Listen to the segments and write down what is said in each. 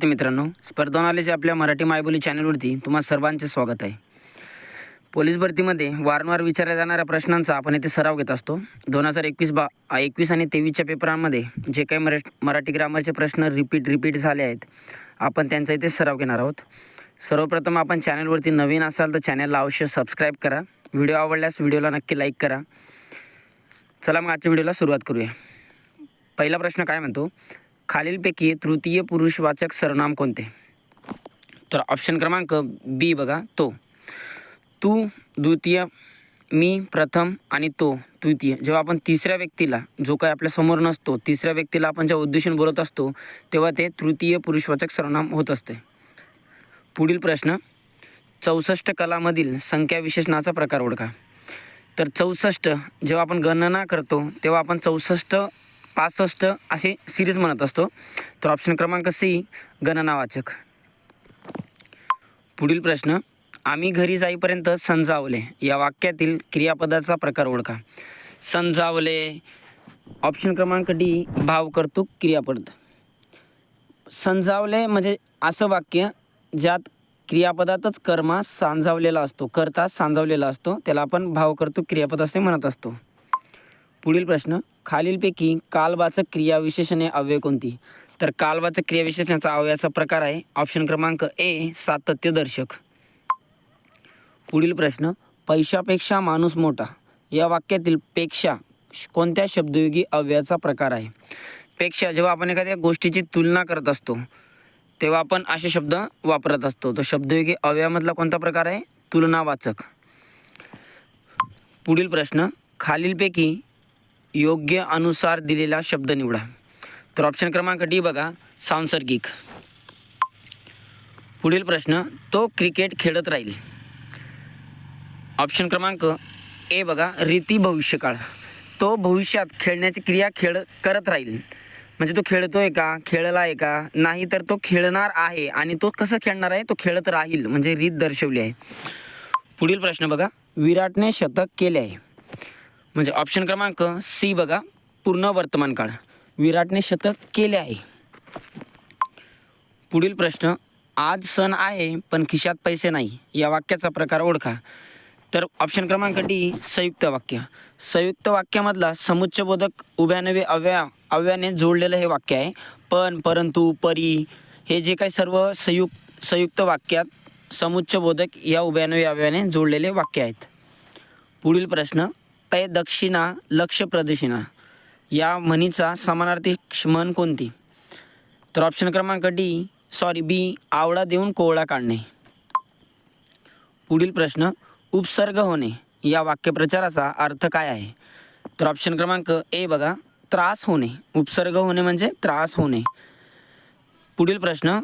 विद्यार्थी मित्रांनो स्पर्धा आपल्या मराठी मायबोली चॅनलवरती तुम्हा सर्वांचे स्वागत आहे. पोलीस भरतीमध्ये वारंवार विचारल्या जाणाऱ्या प्रश्नांचा आपण येथे सराव घेत असतो. दोन हजार एकवीस बा एकवीस आणि तेवीसच्या पेपरांमध्ये जे काही मरा मराठी ग्रामरचे प्रश्न रिपीट रिपीट झाले आहेत आपण त्यांचा इथे सराव घेणार आहोत. सर्वप्रथम आपण चॅनलवरती नवीन असाल तर चॅनलला अवश्य सबस्क्राईब करा. व्हिडिओ आवडल्यास व्हिडिओला नक्की लाईक करा. चला मग आजच्या व्हिडिओला सुरुवात करूया. पहिला प्रश्न काय म्हणतो? खालीलपैकी तृतीय पुरुषवाचक सर्वनाम कोणते? तर ऑप्शन क्रमांक बी बघा. तो. तू द्वितीय मी प्रथम आणि तो तृतीय. जेव्हा आपण तिसऱ्या व्यक्तीला जो काही आपल्यासमोर नसतो तिसऱ्या व्यक्तीला आपण जेव्हा उद्देशून बोलत असतो तेव्हा ते तृतीय पुरुषवाचक सर्वनाम होत असते. पुढील प्रश्न. चौसष्ट कलामधील संख्या विशेषणाचा प्रकार ओळखा. तर चौसष्ट जेव्हा आपण गणना करतो तेव्हा आपण चौसष्ट पासष्ट असे सिरीज म्हणत असतो. तर ऑप्शन क्रमांक सी गणनावाचक. पुढील प्रश्न आम्ही घरी जाईपर्यंत संजावले. या वाक्यातील क्रियापदाचा प्रकार ओळखा. संजावले. ऑप्शन क्रमांक डी भावकर्तुक क्रियापद. संजावले म्हणजे असं वाक्य ज्यात क्रियापदातच कर्मा सांजावलेला असतो करता सांजावलेला असतो त्याला आपण भावकर्तुक क्रियापद असे म्हणत असतो. पुढील प्रश्न खालीलपैकी कालवाचक क्रियाविशेषणे अव्यय कोणती? तर कालवाचक क्रियाविशेषणाचा अव्ययाचा प्रकार आहे ऑप्शन क्रमांक ए सातत्यदर्शक. पुढील प्रश्न पैशापेक्षा माणूस मोठा. या वाक्यातील पेक्षा कोणत्या शब्दयोगी अव्ययाचा प्रकार आहे? पेक्षा जेव्हा आपण एखाद्या गोष्टीची तुलना करत असतो तेव्हा आपण असे शब्द वापरत असतो. तो शब्दयोगी अव्ययामधला कोणता प्रकार आहे? तुलनावाचक. पुढील प्रश्न खालीलपैकी योग्य अनुसार दिलेला शब्द निवडा. तर ऑप्शन क्रमांक डी बघा सांसर्गिक. पुढील प्रश्न तो क्रिकेट खेळत राहील. ऑप्शन क्रमांक ए बघा रीती भविष्यकाळ. तो भविष्यात खेळण्याची क्रिया खेळ करत राहील. म्हणजे तो खेळतोय का खेळला आहे का नाही तर तो खेळणार आहे आणि तो कसं खेळणार आहे तो खेळत राहील म्हणजे रीत दर्शवली आहे. पुढील प्रश्न बघा विराटने शतक केले आहे. म्हणजे ऑप्शन क्रमांक सी बघा. पूर्ण वर्तमान काळ. विराटने शतक केले आहे. पुढील प्रश्न आज सण आहे पण खिशात पैसे नाही. या वाक्याचा प्रकार ओळखा. तर ऑप्शन क्रमांक डी संयुक्त वाक्य. संयुक्त वाक्यामधला समुच्चबोधक उभ्यानवे अव्या अव्याने जोडलेलं हे वाक्य आहे. पण परंतु परी हे जे काही सर्व संयुक्त संयुक्त वाक्यात समुच्चबोधक या उभ्यानवे अव्याने जोडलेले वाक्य आहेत. पुढील प्रश्न पै दक्षिणा लक्ष प्रदक्षिणा. या म्हणीचा समानार्थी म्हण कोणती? तर ऑप्शन क्रमांक डी सॉरी बी आवडा देऊन कोवळा काढणे. पुढील प्रश्न उपसर्ग होणे. या वाक्यप्रचाराचा अर्थ काय आहे? तर ऑप्शन क्रमांक ए बघा त्रास होणे. उपसर्ग होणे म्हणजे त्रास होणे. पुढील प्रश्न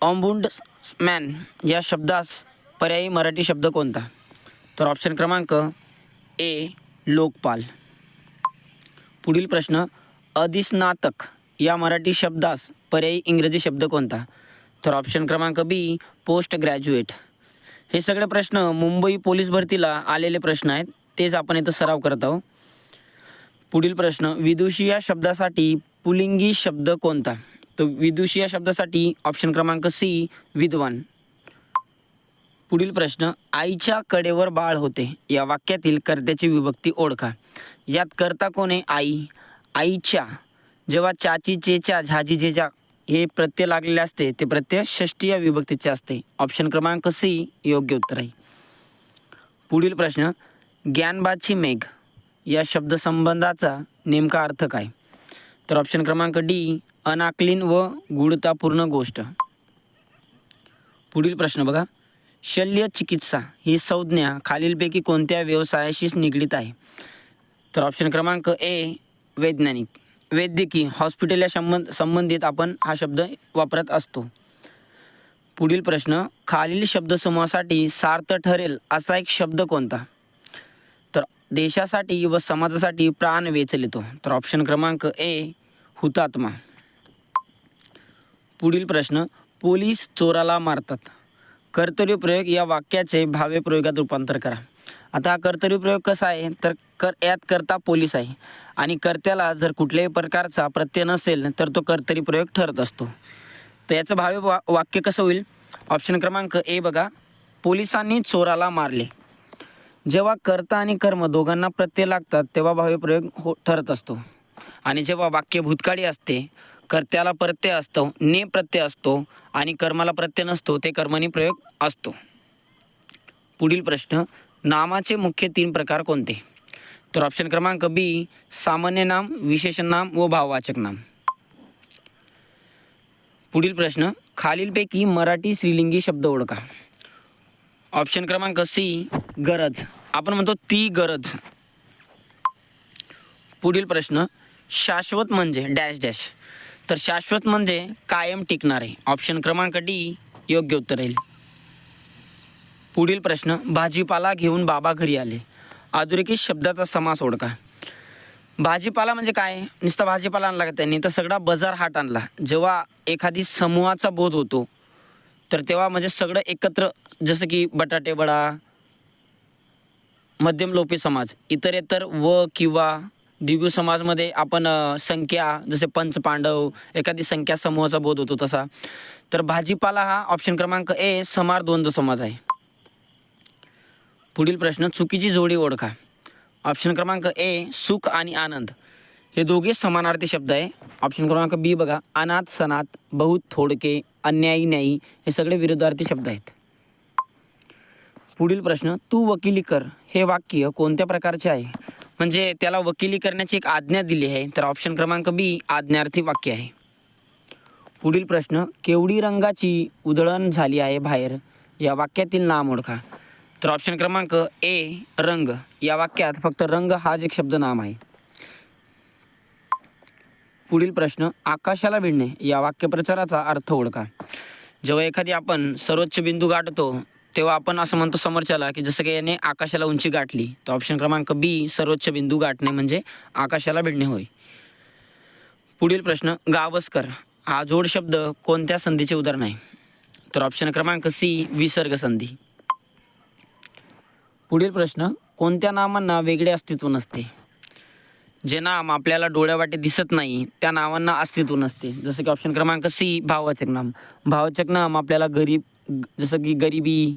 ऑम्बुंड मॅन या शब्दास पर्यायी मराठी शब्द कोणता? तर ऑप्शन क्रमांक ए. लोकपाल. पुढील प्रश्न अधिस्नातक या मराठी शब्दास पर्यायी इंग्रजी शब्द कोणता? तर ऑप्शन क्रमांक बी पोस्ट ग्रॅज्युएट हे सगळे प्रश्न मुंबई पोलीस भरतीला आलेले प्रश्न आहेत तेच आपण इथं सराव करत आहोत. पुढील प्रश्न विदुषी या शब्दासाठी पुलिंगी शब्द कोणता? तर विदुषी या शब्दासाठी ऑप्शन क्रमांक सी विद्वान. पुढील प्रश्न आईच्या कडेवर बाळ होते. या वाक्यातील कर्त्याची विभक्ती ओळखा. यात कर्ता कोण आहे? आई. आईच्या जेव्हा चाची चेच्या झाजी जेजा हे प्रत्यय लागलेले असते ते प्रत्यय षष्टीय विभक्तीचे असते. ऑप्शन क्रमांक सी योग्य उत्तर आहे. पुढील प्रश्न ज्ञानबाची मेघ या शब्दसंबंधाचा नेमका अर्थ काय? तर ऑप्शन क्रमांक डी अनाकलीन व गुढतापूर्ण गोष्ट. पुढील प्रश्न बघा. शल्य चिकित्सा ही संज्ञा खालीलपैकी कोणत्या व्यवसायाशीच निगडीत आहे? तर ऑप्शन क्रमांक ए वैज्ञानिक. वैद्यकीय हॉस्पिटलला संबंध संबंधित आपण हा शब्द वापरत असतो. पुढील प्रश्न खालील शब्दसमूहासाठी सार्थ ठरेल असा एक शब्द कोणता? तर देशासाठी व समाजासाठी प्राण वेचलितो. तर ऑप्शन क्रमांक ए हुतात्मा. पुढील प्रश्न पोलीस चोराला मारतात. कर्तव्यप्रयोग या वाक्याचे भावे प्रयोगात रूपांतर करा. आता हा कर्तव्यप्रयोग कसा आहे? तर कर यात करता पोलीस आहे. आणि कर्त्याला जर कुठल्याही प्रकारचा प्रत्यय नसेल तर तो कर्तरी प्रयोग ठरत असतो. तर याचं भाव्य वा वाक्य कसं होईल? ऑप्शन क्रमांक ए बघा. पोलिसांनी चोराला मारले. जेव्हा कर्ता आणि कर्म दोघांना प्रत्यय लागतात तेव्हा भावे प्रयोग हो ठरत असतो. आणि जेव्हा वाक्य भूतकाळी असते कर्त्याला प्रत्यय असतो ने प्रत्यय असतो आणि कर्माला प्रत्यय नसतो ते कर्मणी प्रयोग असतो. पुढील प्रश्न नामाचे मुख्य तीन प्रकार कोणते? तर ऑप्शन क्रमांक बी सामान्य नाम विशेषण नाम व भाववाचक नाम. पुढील प्रश्न खालीलपैकी मराठी स्त्रीलिंगी शब्द ओळखा. ऑप्शन क्रमांक सी गरज. आपण म्हणतो ती गरज. पुढील प्रश्न शाश्वत म्हणजे डॅश डॅश तर शाश्वत म्हणजे कायम टिकणारे. ऑप्शन क्रमांक डी योग्य उत्तर येईल. पुढील प्रश्न भाजीपाला घेऊन बाबा घरी आले. आधुरेखित शब्दाचा समास ओळखा. भाजीपाला म्हणजे काय? नुसता भाजीपाला आणला का त्यांनी? तर सगळा बाजार हाट आणला. जेव्हा एखादी समूहाचा बोध होतो तर तेव्हा म्हणजे सगळं एकत्र जसं की बटाटे वडा मध्यम लोपी समाज इतरेतर व किंवा भिगू समाजमध्ये आपण संख्या जसे पंचपांडव एखादी संख्या समूहाचा बोध होतो तसा. तर भाजीपाला हा ऑप्शन क्रमांक ए समार द्वंद्व समाज आहे. पुढील प्रश्न चुकीची जोडी ओळखा. ऑप्शन क्रमांक ए सुख आणि आनंद. हे दोघे समानार्थी शब्द आहे. ऑप्शन क्रमांक बी बघा अनाथ सनात बहुत थोडके अन्यायी न्यायी हे सगळे विरुद्धार्थी शब्द आहेत. पुढील प्रश्न तू वकिली कर हे वाक्य कोणत्या प्रकारचे आहे? म्हणजे त्याला वकिली करण्याची एक आज्ञा दिली आहे. तर ऑप्शन क्रमांक बी आज्ञार्थी वाक्य आहे. पुढील प्रश्न केवढी रंगाची उधळण झाली आहे बाहेर? या वाक्यातील नाम ओळखा. तर ऑप्शन क्रमांक ए रंग. या वाक्यात फक्त रंग हाच एक शब्द नाम आहे. पुढील प्रश्न आकाशाला भिडणे. या वाक्यप्रचाराचा अर्थ ओळखा. जेव्हा एखादी आपण सर्वोच्च बिंदू गाठतो तेव्हा आपण असं म्हणतो समोरच्याला की जसं की याने आकाशाला उंची गाठली तर ऑप्शन क्रमांक बी सर्वोच्च बिंदू गाठणे म्हणजे आकाशाला भिडणे होय. पुढील प्रश्न गावस्कर. हा जोड शब्द कोणत्या संधीचे उदाहरण आहे? तर ऑप्शन क्रमांक सी विसर्ग संधी. पुढील प्रश्न कोणत्या नामांना वेगळे अस्तित्व नसते? जे नाम आपल्याला डोळ्यावाटे दिसत नाही त्या नावांना अस्तित्व नसते. जसं की ऑप्शन क्रमांक सी भाववाचक नाम. भाववाचक नाम आपल्याला गरीब जसं की गरिबी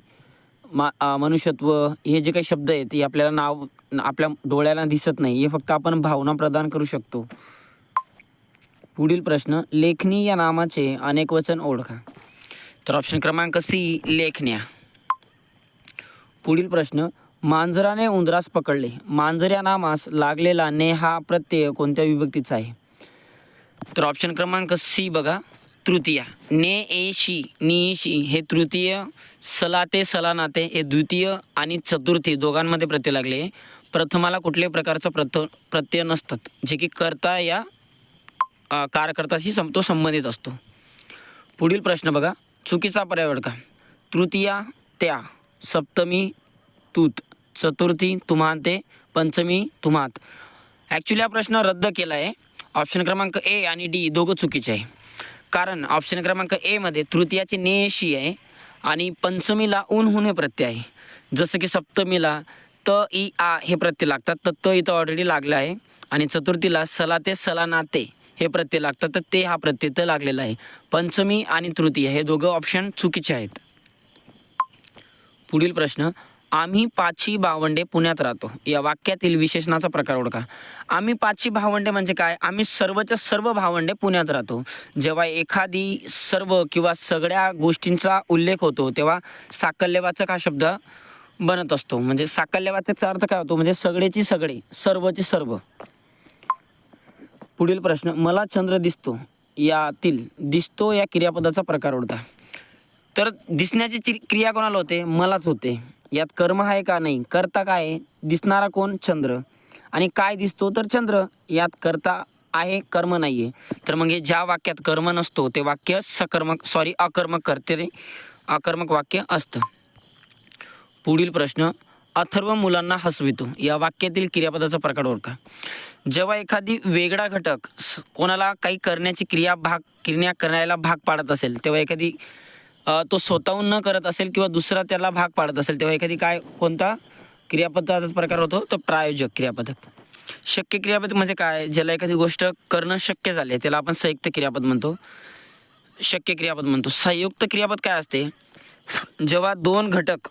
मा मनुष्यत्व हे जे काही शब्द आहेत ते आपल्याला नाव आपल्या डोळ्याला दिसत नाही हे फक्त आपण भावना प्रदान करू शकतो. पुढील प्रश्न लेखनी या नामाचे अनेक वचन ओळखा. तर ऑप्शन क्रमांक सी लेखण्या. पुढील प्रश्न मांजराने उंदरास पकडले. मांजर या नामास लागलेला ने हा प्रत्यय कोणत्या विभक्तीचा आहे? तर ऑप्शन क्रमांक सी बघा. तृतीया. ने ए शी नि शी हे तृतीय सलाते सलानाते हे द्वितीय आणि चतुर्थी दोघांमध्ये प्रत्यय लागले. प्रथमाला कुठल्याही प्रकारचा प्रथ प्रत्यय नसतात. जे की कर्ता या कारकर्ताशी सम तो संबंधित असतो. पुढील प्रश्न बघा. चुकीचा पर्यावरण का तृतीया त्या सप्तमी तूत. चतुर्थी तुम्हाते. पंचमी तुम्हात. ॲक्च्युली हा प्रश्न रद्द केला आहे ऑप्शन क्रमांक ए आणि डी दोघं चुकीचे आहे. कारण ऑप्शन क्रमांक एमध्ये तृतीयाची नेशी आहे आणि पंचमीला ऊन हुन हे प्रत्यय आहे. जसं की सप्तमीला त इ आ हे प्रत्यय लागतात. तर त इथं ऑलरेडी लागलं आहे. आणि चतुर्थीला सला ते सला नाते हे प्रत्यय लागतात. तर ते हा प्रत्यय तर लागलेला आहे. पंचमी आणि तृतीय हे दोघं ऑप्शन चुकीचे आहेत. पुढील प्रश्न आम्ही पाचही भावंडे पुण्यात राहतो. या वाक्यातील विशेषणाचा प्रकार ओळखा. आम्ही पाचही भावंडे म्हणजे काय? आम्ही सर्वच्या सर्व भावंडे पुण्यात राहतो. जेव्हा एखादी सर्व किंवा सगळ्या गोष्टींचा उल्लेख होतो तेव्हा साकल्यवाचक हा शब्द बनत असतो. म्हणजे साकल्यवाचकचा अर्थ काय होतो? म्हणजे सगळेची सगळे सर्वची सर्व. पुढील प्रश्न मला चंद्र दिसतो. यातील दिसतो या क्रियापदाचा प्रकार ओळखा. तर दिसण्याची चि- क्रिया कोणाला होते? मलाच होते. यात कर्म आहे का नाही? करता काय आहे? दिसणारा कोण? चंद्र. आणि काय दिसतो तर चंद्र. यात करता आहे कर्म नाही आहे तर मग हे ज्या वाक्यात कर्म नसतो ते वाक्य सकर्मक सॉरी अकर्मक करते अकर्मक वाक्य असतं. पुढील प्रश्न. अथर्व मुलांना हसवितो. या वाक्यातील क्रियापदाचा प्रकार ओळखा. जेव्हा एखादी वेगळा घटक कोणाला काही करण्याची क्रिया भाग क्रिया करायला भाग पाडत असेल तेव्हा एखादी तो स्वतःहून न करत असेल किंवा दुसरा त्याला भाग पाडत असेल तेव्हा एखादी काय कोणता क्रियापदाचा प्रकार होतो? तो प्रायोजक क्रियापदक. शक्य क्रियापद म्हणजे काय? ज्याला एखादी गोष्ट करणं शक्य झाले त्याला आपण संयुक्त क्रियापद म्हणतो. शक्य क्रियापद म्हणतो. संयुक्त क्रियापद काय असते? जेव्हा दोन घटक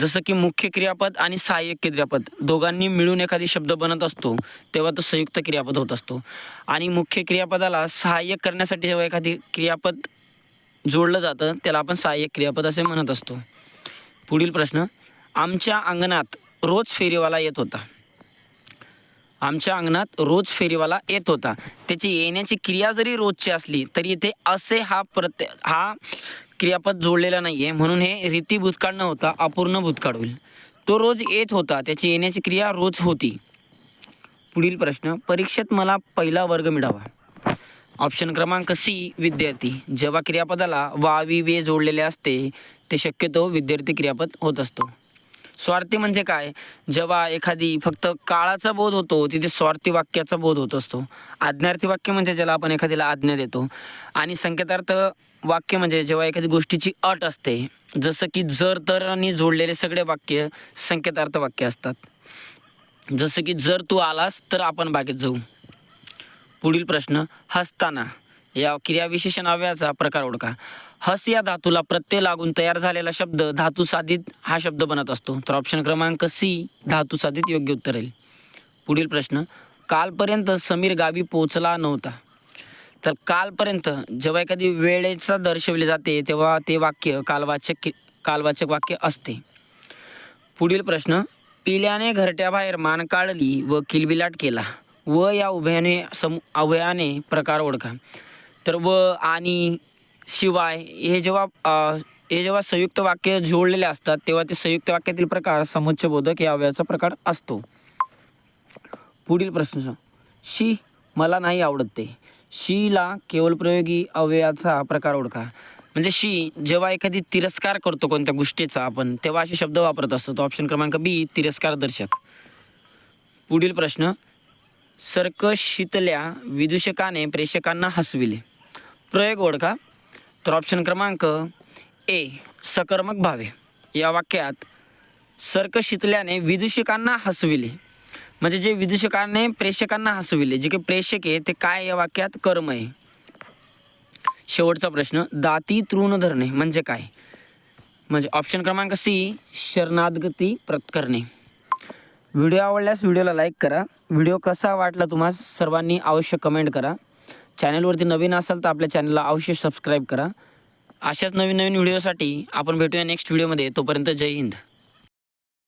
जसं की मुख्य क्रियापद आणि सहाय्यक क्रियापद दोघांनी मिळून एखादी शब्द बनत असतो तेव्हा तो संयुक्त क्रियापद होत असतो. आणि मुख्य क्रियापदाला सहाय्यक करण्यासाठी जेव्हा एखादी क्रियापद जोडलं जातं त्याला आपण सहाय्यक क्रियापद असे म्हणत असतो. पुढील प्रश्न आमच्या अंगणात रोज फेरीवाला येत होता. आमच्या अंगणात रोज फेरीवाला येत होता. त्याची येण्याची क्रिया जरी रोजची असली तरी इथे असे हा प्रत्ये हा क्रियापद जोडलेला नाही आहे म्हणून हे रीती भूतकाळ न होता अपूर्ण भूतकाळ होईल. तो रोज येत होता त्याची येण्याची क्रिया रोज होती. पुढील प्रश्न परीक्षेत मला पहिला वर्ग मिळावा. ऑप्शन क्रमांक सी विद्यार्थी. जेव्हा क्रियापदाला वा वि वे जोडलेले असते ते शक्यतो विद्यार्थी क्रियापद होत असतो. स्वार्थी म्हणजे काय? जेव्हा एखादी फक्त काळाचा बोध होतो तिथे स्वार्थी वाक्याचा बोध होत असतो. आज्ञार्थी वाक्य म्हणजे ज्याला आपण एखाद्याला आज्ञा देतो. आणि संकेतार्थ वाक्य म्हणजे जेव्हा एखादी गोष्टीची अट असते जसं की जर तर आणि जोडलेले सगळे वाक्य संकेतार्थ वाक्य असतात. जसं की जर तू आलास तर आपण बागेत जाऊ. पुढील प्रश्न हसताना. या क्रियाविशेषण अव्ययाचा प्रकार ओळखा. हस या धातूला प्रत्यय लागून तयार झालेला शब्द धातू साधित हा शब्द बनत असतो. तर ऑप्शन क्रमांक सी धातू साधित योग्य उत्तर येईल. पुढील प्रश्न कालपर्यंत समीर गावी पोचला नव्हता. तर कालपर्यंत जेव्हा एखादी वेळेचा दर्शवले जाते तेव्हा ते वाक्य कालवाचक कालवाचक वाक्य असते. पुढील प्रश्न पिल्याने घरट्याबाहेर मान काढली व किलबिलाट केला. व या उभयाने सम अवयाने प्रकार ओळखा. तर व आणि शिवाय हे जेव्हा हे जेव्हा संयुक्त वाक्य जोडलेले असतात तेव्हा ते संयुक्त वाक्यातील प्रकार समुच्चबोधक या अवयाचा प्रकार असतो. पुढील प्रश्न शी मला नाही आवडत. ते शीला केवळ प्रयोगी अवयाचा प्रकार ओळखा. म्हणजे शी जेव्हा एखादी तिरस्कार करतो कोणत्या गोष्टीचा आपण तेव्हा असे शब्द वापरत असतो. तो ऑप्शन क्रमांक बी तिरस्कार दर्शक. पुढील प्रश्न. सर्कशितल्या विदूषकाने प्रेक्षकांना हसविले. प्रयोग ओळखा. तर ऑप्शन क्रमांक ए सकर्मक भावे. या वाक्यात सर्कशीतल्याने विदूषकांना हसविले. म्हणजे जे विदूषकाने प्रेक्षकांना हसविले जे काही प्रेक्षक आहे ते काय या वाक्यात? कर्म आहे. शेवटचा प्रश्न दाती तृण धरणे म्हणजे काय? म्हणजे ऑप्शन क्रमांक सी शरणागती करणे व्हिडिओ आवडल्यास व्हिडिओला लाईक करा. व्हिडिओ कसा वाटला तुम्हा सर्वांनी अवश्य कमेंट करा. चॅनलवरती नवीन असाल तर आपल्या चॅनलला अवश्य सबस्क्राईब करा. अशाच नवीन नवीन व्हिडिओसाठी आपण भेटूया नेक्स्ट व्हिडिओमध्ये. तोपर्यंत जय हिंद.